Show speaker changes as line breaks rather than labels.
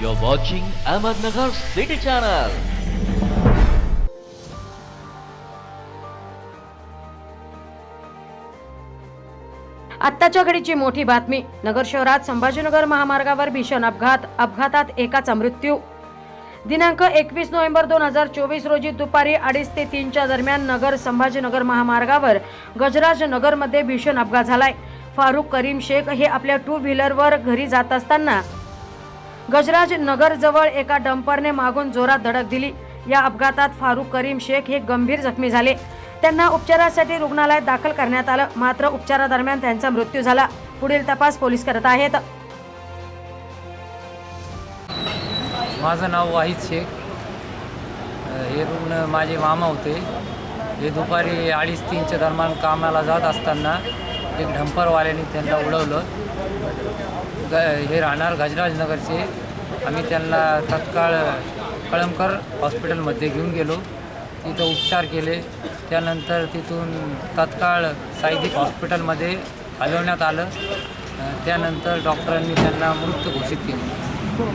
You're watching Ahmednagar City Channel.
आत्ताच्या घडीची मोठी बातमी. नगर शहरात संभाजीनगर महामार्गावर भीषण अपघात. अपघातात एकाचा मृत्यू. दिनांक एकवीस नोव्हेंबर दोन हजार चोवीस रोजी दुपारी अडीच ते तीनच्या दरम्यान नगर संभाजीनगर महामार्गावर गजराज नगरमध्ये भीषण अपघात झालाय. फारुख करीम शेख हे आपल्या टू व्हीलरवर घरी जात असताना गजराज नगरजवळ एका डंपरने मागून जोरात धडक दिली. या अपघातात फारुख करीम शेख हे गंभीर जखमी झाले. त्यांना उपचारासाठी रुग्णालयात दाखल करण्यात आलं. मात्र उपचारादरम्यान त्यांचा मृत्यू झाला. पुढील तपास पोलीस करत आहेत.
माझं नाव वाहिद शेख. हे रुग्ण माझे मामा होते. हे दुपारी अडीच तीनच्या दरम्यान कामाला जात असताना एक ढंपरवाल्याने त्यांना उडवलं. ग हे राहणार गजराजनगरचे. आम्ही त्यांना तत्काळ कळमकर हॉस्पिटलमध्ये घेऊन गेलो. तिथं उपचार केले. त्यानंतर तिथून तत्काळ सायदिक हॉस्पिटलमध्ये हलवण्यात आलं. त्यानंतर डॉक्टरांनी त्यांना मृत घोषित केले.